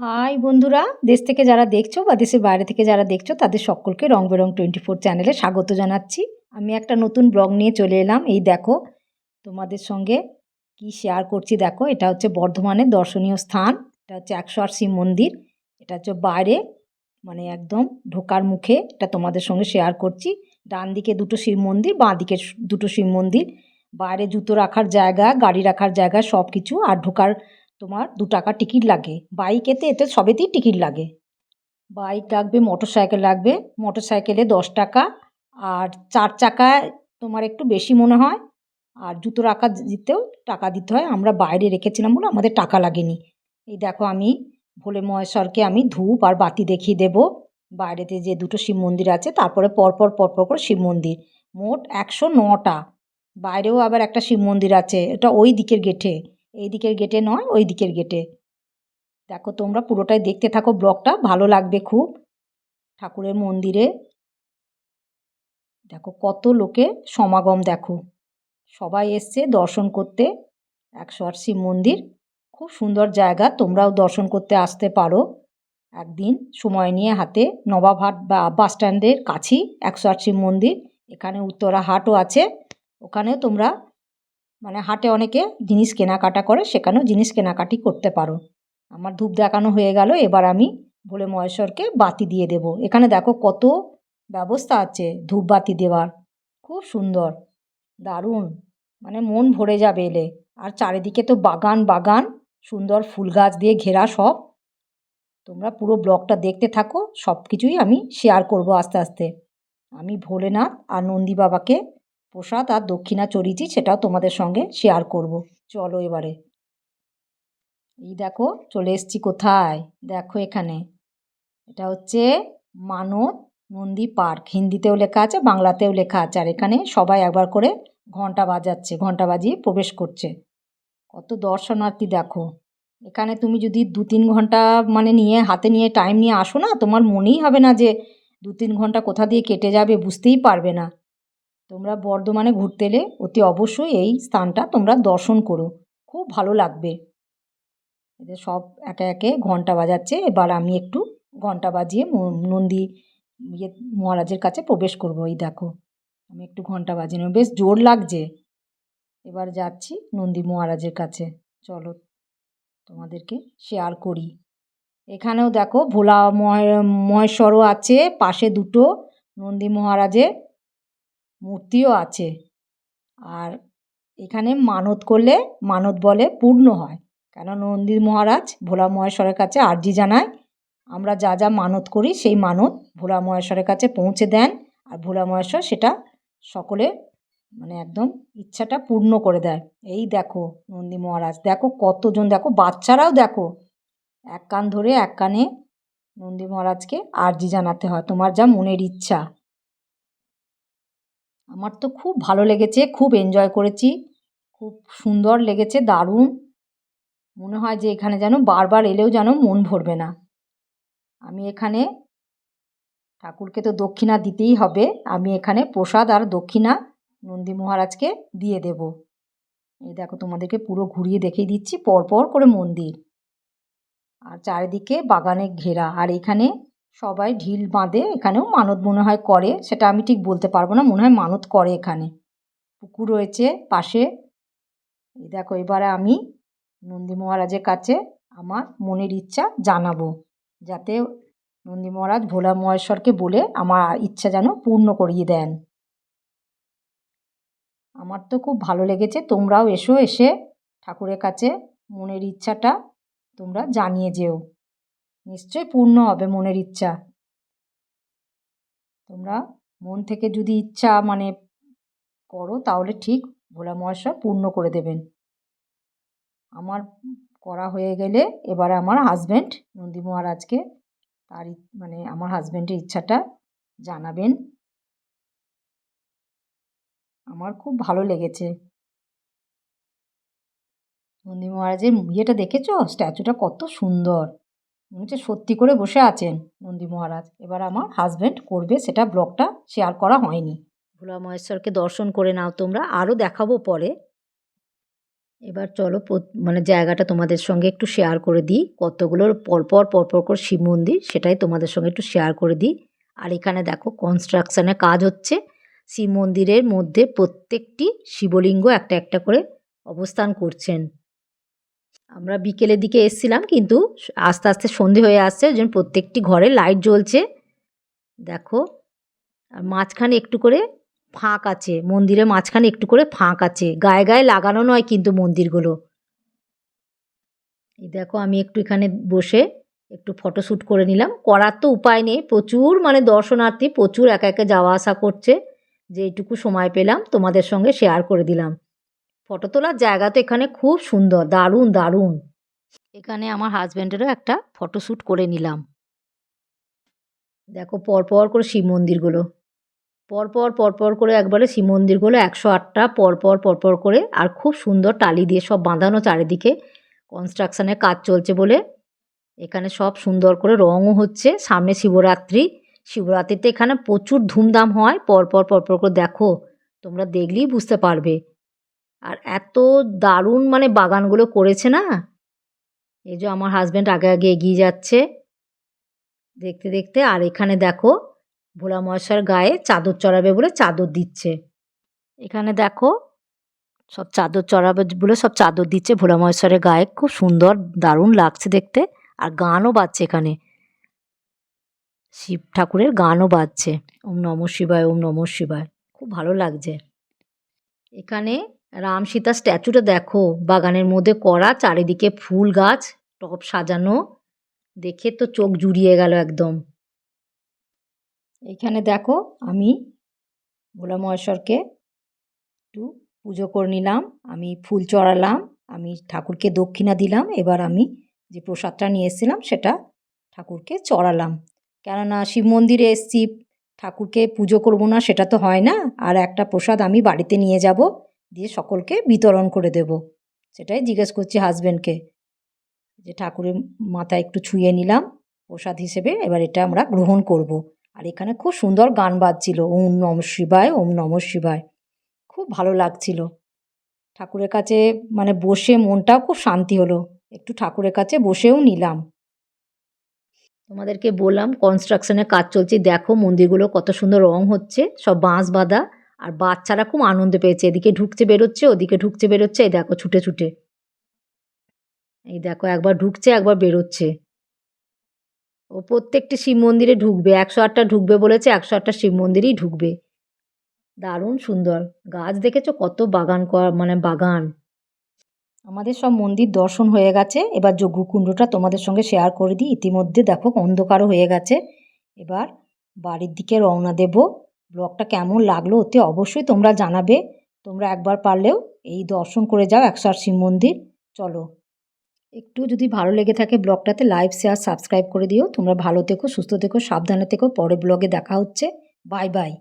High বন্ধুরা, দেশ থেকে যারা দেখছ বা দেশের বাইরে থেকে যারা দেখছ, তাদের সকলকে রং বেরং টোয়েন্টি ফোর চ্যানেলে স্বাগত জানাচ্ছি। আমি একটা নতুন ব্লগ নিয়ে চলে এলাম। এই দেখো, তোমাদের সঙ্গে কি শেয়ার করছি দেখো, এটা হচ্ছে বর্ধমানের দর্শনীয় স্থান। এটা হচ্ছে একশো আট শিব মন্দির। এটা হচ্ছে বাইরে মানে একদম ঢোকার মুখে এটা তোমাদের সঙ্গে শেয়ার করছি। ডান দিকে দুটো শিব মন্দির, বাঁ দিকে দুটো শিব মন্দির। বাইরে জুতো রাখার জায়গা, গাড়ি রাখার জায়গা সব কিছু আর ঢোকার তোমার দু টাকা টিকিট লাগে। বাইকেতে এতে এতে সবেতেই টিকিট লাগে। বাইক লাগবে মোটর সাইকেল লাগবে। মোটর সাইকেলে দশ টাকা। আর চার চাকায় তোমার একটু বেশি মনে হয়। আর জুতো রাখা দিতেও টাকা দিতে হয়। আমরা বাইরে রেখেছিলাম বলে আমাদের টাকা লাগেনি। এই দেখো আমি, ভোলে মহেশ্বরকে আমি ধূপ আর বাতি দেখিয়ে দেবো। বাইরেতে যে দুটো শিব মন্দির আছে, তারপরে পরপর পরপর করে শিব মন্দির। মোট একশো নটা। বাইরেও আবার একটা শিব মন্দির আছে। এটা ওই দিকের গেটে। এই দিকের গেটে নয় ওই দিকের গেটে দেখো তোমরা পুরোটাই দেখতে থাকো, ব্লগটা ভালো লাগবে খুব। ঠাকুরের মন্দিরে। দেখো কত লোকে সমাগম দেখো। সবাই এসছে দর্শন করতে। একশো আট শিব মন্দির। খুব সুন্দর জায়গা, তোমরাও দর্শন করতে আসতে পারো। একদিন সময় নিয়ে হাতে নবাবহাট বা বাস স্ট্যান্ডের কাছেই একশো আট শিব মন্দির। এখানে উত্তরা হাটও আছে। ওখানে তোমরা মানে হাটে অনেকে জিনিস কেনাকাটা করে, সেখানেও জিনিস কেনাকাটি করতে পারো। আমার ধূপ দেখানো হয়ে গেল, এবার আমি ভোলে মহেশ্বরকে বাতি দিয়ে দেব। এখানে দেখো কত ব্যবস্থা আছে ধূপ বাতি দেওয়ার। খুব সুন্দর, দারুণ মানে মন ভরে যাবে এলে। আর চারিদিকে তো বাগান বাগান, সুন্দর ফুল গাছ দিয়ে ঘেরা সব। তোমরা পুরো ব্লগটা দেখতে থাকো সব কিছুই আমি শেয়ার করব আস্তে আস্তে। আমি ভোলেনাথ আর নন্দী বাবাকে প্রসাদ আর দক্ষিণা চড়িয়েছি সেটাও তোমাদের সঙ্গে শেয়ার করব। চলো এবারে। এই দেখো, চলে এসছি কোথায়? দেখো এখানে। এটা হচ্ছে মানত নন্দী পার্ক। হিন্দিতেও লেখা আছে, বাংলাতেও লেখা আছে। আর এখানে সবাই একবার করে ঘণ্টা বাজাচ্ছে ঘণ্টা বাজিয়ে প্রবেশ করছে। কত দর্শনার্থী দেখো। এখানে তুমি যদি দু তিন ঘণ্টা মানে নিয়ে, হাতে নিয়ে টাইম নিয়ে আসো না, তোমার মনেই হবে না যে দু তিন ঘণ্টা কোথা দিয়ে কেটে যাবে বুঝতেই পারবে না। তোমরা বর্ধমানে ঘুরতে এলে অতি অবশ্যই এই স্থানটা তোমরা দর্শন করো। খুব ভালো লাগবে। এদের সব একে একে ঘণ্টা বাজাচ্ছে। এবার আমি একটু ঘণ্টা বাজিয়ে নন্দী ইয়ে মহারাজের কাছে প্রবেশ করব। এই দেখো, আমি একটু ঘণ্টা বাজিয়ে নেব। বেশ জোর লাগছে। এবার যাচ্ছি নন্দী মহারাজের কাছে। চলো তোমাদেরকে শেয়ার করি। এখানেও দেখো ভোলা মহেশ্বরও আছে। পাশে দুটো নন্দী মহারাজের মূর্তিও আছে। আর এখানে মানত করলে, মানত বলে পূর্ণ হয়। কেন নন্দী মহারাজ, ভোলা মহেশ্বরের কাছে আর্জি জানায়, আমরা যা যা মানত করি, সেই মানত ভোলা মহেশ্বরের কাছে পৌঁছে দেন। আর ভোলা মহেশ্বর সেটা সকলে মানে একদম ইচ্ছাটা পূর্ণ করে দেয়। এই দেখো নন্দী মহারাজ, দেখো কতজন, দেখো বাচ্চারাও দেখো। এক কান ধরে এক কানে নন্দী মহারাজকে আর্জি জানাতে হয়। তোমার যা মনের ইচ্ছা। আমার তো খুব ভালো লেগেছে, খুব এনজয় করেছি, খুব সুন্দর লেগেছে, দারুণ। মনে হয় যে এখানে যেন বারবার এলেও যেন মন ভরবে না। আমি এখানে ঠাকুরকে তো দক্ষিণা দিতেই হবে, আমি এখানে প্রসাদ আর দক্ষিণা নন্দী মহারাজকে দিয়ে দেব। এই দেখো তোমাদেরকে পুরো ঘুরিয়ে দেখিয়ে দিচ্ছি, পরপর করে মন্দির। আর চারিদিকে বাগানে ঘেরা, আর এখানে সবাই ঢিল বাঁধে, এখানেও মানত মনে হয় করে, সেটা আমি ঠিক বলতে পারব না, মনে হয় মানত করে এখানে। পুকুর রয়েছে পাশে। দেখো, এবারে আমি নন্দী মহারাজের কাছে আমার মনের ইচ্ছা জানাব, যাতে নন্দী মহারাজ ভোলা মহেশ্বরকে বলে আমার ইচ্ছা যেন পূর্ণ করিয়ে দেন। আমার তো খুব ভালো লেগেছে, তোমরাও এসো, এসে ঠাকুরের কাছে মনের ইচ্ছাটা তোমরা জানিয়ে যেও। নিশ্চয়ই পূর্ণ হবে মনের ইচ্ছা। তোমরা মন থেকে যদি ইচ্ছা মানে করো, তাহলে ঠিক ভোলা মহাশয় পূর্ণ করে দেবেন। আমার করা হয়ে গেলে এবারে আমার হাজব্যান্ড নন্দী মহারাজকে তার মানে আমার হাজব্যান্ডের ইচ্ছাটা জানাবেন। আমার খুব ভালো লেগেছে। নন্দী মহারাজের ইয়েটা দেখেছ? স্ট্যাচুটা কত সুন্দর। মনে হচ্ছে সত্যি করে বসে আছেন নন্দী মহারাজ। এবার আমার হাজব্যান্ড করবে সেটা ব্লগটা শেয়ার করা হয়নি। ভোলা মহেশ্বরকে দর্শন করে নাও তোমরা আরও দেখাবো পরে। এবার চলো মানে জায়গাটা তোমাদের সঙ্গে একটু শেয়ার করে দিই। কতগুলোর পরপর পরপর করে শিব মন্দির সেটাই তোমাদের সঙ্গে একটু শেয়ার করে দিই। আর এখানে দেখো কনস্ট্রাকশনের কাজ হচ্ছে। শিব মন্দিরের মধ্যে প্রত্যেকটি শিবলিঙ্গ একটা একটা করে অবস্থান করছেন। আমরা বিকেলের দিকে এসছিলাম, কিন্তু আস্তে আস্তে সন্ধে হয়ে আসছে, ওই জন্য প্রত্যেকটি ঘরে লাইট জ্বলছে। দেখো, আর মাঝখানে একটু করে ফাঁক আছে, মন্দিরের মাঝখানে একটু করে ফাঁক আছে। গায়ে গায়ে লাগানো নয় কিন্তু মন্দিরগুলো। এই দেখো, আমি একটু এখানে বসে একটু ফটোশ্যুট করে নিলাম। করার তো উপায় নেই, প্রচুর মানে দর্শনার্থী, প্রচুর একা একা যাওয়া আসা করছে। যেইটুকু সময় পেলাম, তোমাদের সঙ্গে শেয়ার করে দিলাম। ফটো তোলার জায়গা তো এখানে খুব সুন্দর, দারুণ দারুণ। এখানে আমার হাজব্যান্ডেরও একটা ফটোশ্যুট করে নিলাম। দেখো, পরপর করে শিব মন্দিরগুলো। পরপর পরপর করে একবারে শিব মন্দিরগুলো একশো আটটা, পরপর পরপর করে আর খুব সুন্দর টালি দিয়ে সব বাঁধানো চারিদিকে। কনস্ট্রাকশনের কাজ চলছে বলে। এখানে সব সুন্দর করে রঙও হচ্ছে, সামনে শিবরাত্রি। শিবরাত্রিতে এখানে প্রচুর ধুমধাম হয়। পরপর পরপর করে দেখো, তোমরা দেখলেই বুঝতে পারবে। আর এত দারুণ মানে বাগানগুলো করেছে না? এই যে আমার হাজব্যান্ড আগে আগে এগিয়ে যাচ্ছে। দেখতে দেখতে আর এখানে দেখো, ভোলা মহাশয়ের গায়ে চাদর চড়াবে বলে চাদর দিচ্ছে। এখানে দেখো, সব চাদর চড়াবে বলে সব চাদর দিচ্ছে ভোলা মহেশ্বরের গায়ে। খুব সুন্দর, দারুণ লাগছে দেখতে। আর গানও বাজছে এখানে। শিব ঠাকুরের গানও বাজছে। ওম নম শিবায়, ওম নম শিবায়। খুব ভালো লাগছে। এখানে রাম সীতা স্ট্যাচুটা দেখো। বাগানের মধ্যে করা, চারিদিকে ফুল গাছ, টব সাজানো। দেখে তো চোখ জুড়িয়ে গেল একদম। এইখানে দেখো, আমি ভোলা মহেশ্বরকে একটু পুজো করে নিলাম, আমি ফুল চড়ালাম, আমি ঠাকুরকে দক্ষিণা দিলাম, এবার আমি যে প্রসাদটা নিয়ে এসেছিলাম সেটা ঠাকুরকে চড়ালাম। কেননা শিব মন্দিরে এসছি, ঠাকুরকে পুজো করব না সেটা তো হয় না, আর একটা প্রসাদ আমি বাড়িতে নিয়ে যাব। দিয়ে সকলকে বিতরণ করে দেব। সেটাই জিজ্ঞেস করছি হাজব্যান্ডকে যে ঠাকুরের মাথায় একটু ছুঁয়ে নিলাম, প্রসাদ হিসেবে এবার এটা আমরা গ্রহণ করব। আর এখানে খুব সুন্দর গান বাজছিল, ওম নম শিবায়, ওম নম শিবায়। খুব ভালো লাগছিল। ঠাকুরের কাছে মানে বসে মনটাও খুব শান্তি হলো। একটু ঠাকুরের কাছে বসেও নিলাম। তোমাদেরকে বললাম কনস্ট্রাকশনের কাজ চলছে। দেখো মন্দিরগুলো কত সুন্দর রং হচ্ছে, সব বাঁশ বাঁধা। আর বাচ্চারা খুব আনন্দ পেয়েছে। এদিকে ঢুকছে, বেরোচ্ছে, ওদিকে ঢুকছে, বেরোচ্ছে। এই দেখো ছুটে ছুটে। এই দেখো একবার ঢুকছে, একবার বেরোচ্ছে। ও প্রত্যেকটি শিব মন্দিরে ঢুকবে। একশো আটটা ঢুকবে বলেছে, একশো আটটা শিব মন্দিরেই ঢুকবে। দারুণ সুন্দর। গাছ দেখেছ কত বাগান করা মানে বাগান। আমাদের সব মন্দির দর্শন হয়ে গেছে। এবার যজ্ঞকুণ্ডটা তোমাদের সঙ্গে শেয়ার করে দিই। ইতিমধ্যে দেখো অন্ধকারও হয়ে গেছে। এবার বাড়ির দিকে রওনা দেব। ব্লগটা কেমন লাগল ওতে অবশ্যই তোমরা জানাবে। তোমরা একবার পারলেও এই দর্শন করে যাও একশো আট শিব মন্দির। চলো। একটু যদি ভালো লেগে থাকে ব্লগটাতে লাইভ শেয়ার, সাবস্ক্রাইব করে দিও। তোমরা ভালো থেকো, সুস্থ থেকো, সাবধানে থেকো। পরে ব্লগে দেখা হচ্ছে। Bye bye.